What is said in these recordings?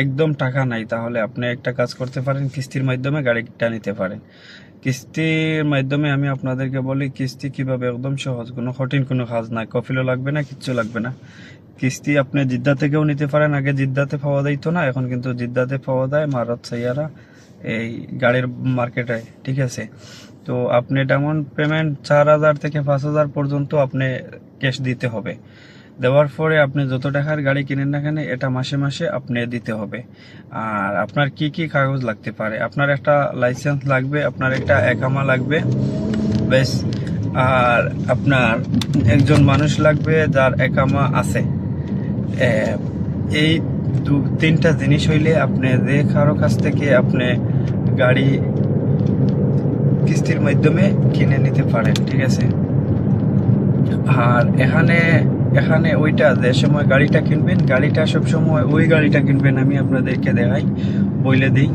একদম টাকা নাই, তাহলে আপনি একটা কাজ করতে পারেন, কিস্তির মাধ্যমে গাড়িটা নিতে পারেন। কিস্তির মাধ্যমে আমি আপনাদেরকে বলি, কিস্তি কীভাবে একদম সহজ, কোনো কঠিন কোনো কাজ নাই, কফিলও লাগবে না, কিচ্ছু লাগবে না। কিস্তি আপনি জিদ্দা থেকেও নিতে পারেন, আগে জিদ্দাতে পাওয়া যাইতো না, এখন কিন্তু জিদ্দাতে পাওয়া যায়, মারত সাইয়ারা এই গাড়ির মার্কেটে, ঠিক আছে? তো আপনি ডাউন পেমেন্ট চার হাজার থেকে পাঁচ হাজার পর্যন্ত আপনি ক্যাশ দিতে হবে। দেওয়ার পরে আপনি যত টাকার গাড়ি কিনেন না কেন, এটা মাসে মাসে আপনি দিতে হবে। আর আপনার কি কি কাগজ লাগতে পারে? আপনার একটা লাইসেন্স লাগবে, আপনার একটা একামা লাগবে, বেশ। আর আপনার একজন মানুষ লাগবে যার একামা আছে। এই দু, তিনটা জিনিস হইলে আপনি যে কারও কাছ থেকে আপনি গাড়ি কিস্তির মাধ্যমে কিনে নিতে পারেন, ঠিক আছে? আর এখানে এখানে ওইটা যে সময় গাড়িটা কিনবেন, গাড়িটা সব সময় ওই গাড়িটা কিনবেন আমি আপনাদেরকে দেখাই বলে দিই।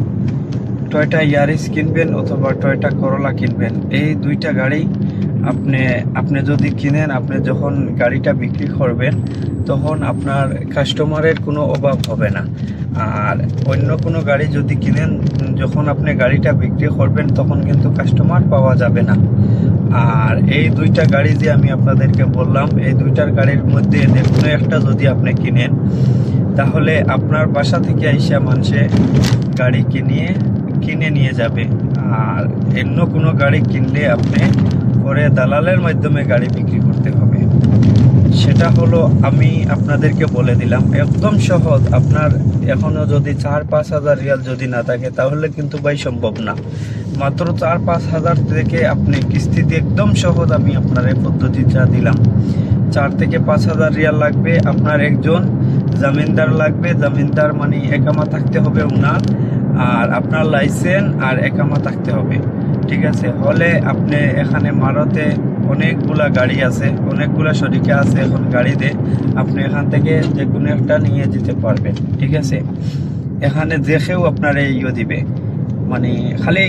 টয়টা ইয়ারিস কিনবেন অথবা টয়টা করলা কিনবেন, এই দুইটা গাড়ি আপনি আপনি যদি কিনেন, আপনি যখন গাড়িটা বিক্রি করবেন, তখন আপনার কাস্টমারের কোনো অভাব হবে না। আর অন্য কোনো গাড়ি যদি কিনেন, যখন আপনি গাড়িটা বিক্রি করবেন, তখন কিন্তু কাস্টমার পাওয়া যাবে না। আর এই দুইটা গাড়ি যে আমি আপনাদেরকে বললাম, এই দুইটার গাড়ির মধ্যে যে কোনো একটা যদি আপনি কিনেন, তাহলে আপনার বাসা থেকে আইসা মানুষে গাড়ি কিনিয়ে, কিনে নিয়ে যাবে। আর অন্য কোনো গাড়ি কিনলে আপনি পরে দালালের মাধ্যমে গাড়ি বিক্রি করতে সেটা হলো আমি আপনাদেরকে বলে দিলাম, একদম সহজ। আপনার এখনও যদি চার পাঁচ হাজার রিয়াল যদি না থাকে, তাহলে কিন্তু ভাই সম্ভব না। মাত্র চার পাঁচ হাজার থেকে আপনি কিস্তিতে একদম সহজ আমি আপনার এই পদ্ধতিটা দিলাম। চার থেকে পাঁচ হাজার রিয়াল লাগবে আপনার একজন, জামিনদার লাগবে। জামিনদার মানে একামা থাকতে হবে ওনার, আর আপনার লাইসেন্স আর একামা থাকতে হবে। ঠিক আছে, হলে আপনি এখানে মারতে অনেকগুলা গাড়ি আছে, অনেকগুলা শরিকা আছে এখন গাড়িতে, আপনি এখান থেকে যে কোনো একটা নিয়ে যেতে পারবেন, ঠিক আছে? এখানে দেখেও আপনার ইয়ে দিবে মানে খালি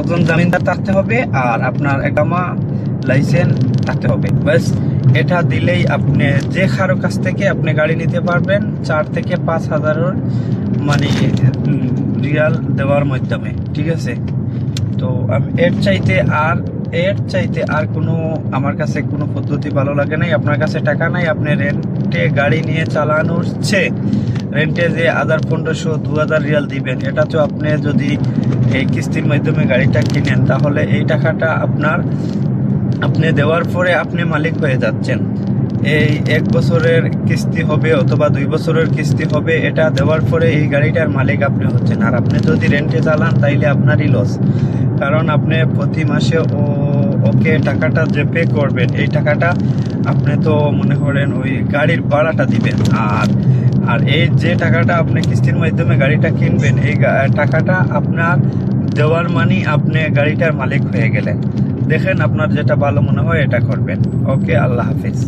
একজন জামিনদার থাকতে হবে আর আপনার একামা লাইসেন্স থাকতে হবে, ব্যাস। এটা দিলেই আপনি যে কারও কাছ থেকে আপনি গাড়ি নিতে পারবেন, চার থেকে পাঁচ হাজারের মানে রিয়াল দেওয়ার মাধ্যমে, ঠিক আছে? তো এর চাইতে আর, এর চাইতে আর কোনো আমার কাছে কোনো পদ্ধতি ভালো লাগে নাই। আপনার কাছে টাকা নাই, আপনি রেন্টে গাড়ি নিয়ে চালানোর চেয়ে রেন্টে যে হাজার পনেরোশো, দু হাজার রিয়াল দিবেন, এটা তো আপনি যদি এই কিস্তির মাধ্যমে গাড়িটা কিনেন, তাহলে এই টাকাটা আপনার, আপনি দেওয়ার পরে আপনি মালিক হয়ে যাচ্ছেন। এই এক বছরের কিস্তি হবে অথবা দুই বছরের কিস্তি হবে, এটা দেওয়ার পরে এই গাড়িটার মালিক আপনি হচ্ছেন। আর আপনি যদি রেন্টে চালান, তাইলে আপনারই লস কারণ আপনি প্রতি মাসে ও, ওকে টাকাটা যে পে করবেন, এই টাকাটা আপনি তো মনে করেন ওই গাড়ির ভাড়াটা দিবেন। আর আর এই যে টাকাটা আপনি কিস্তির মাধ্যমে গাড়িটা কিনবেন, এই টাকাটা আপনার দেওয়ার মানি আপনি গাড়িটার মালিক হয়ে গেলেন। দেখেন আপনার যেটা ভালো মনে হয় এটা করবেন। ওকে, আল্লাহ হাফিজ।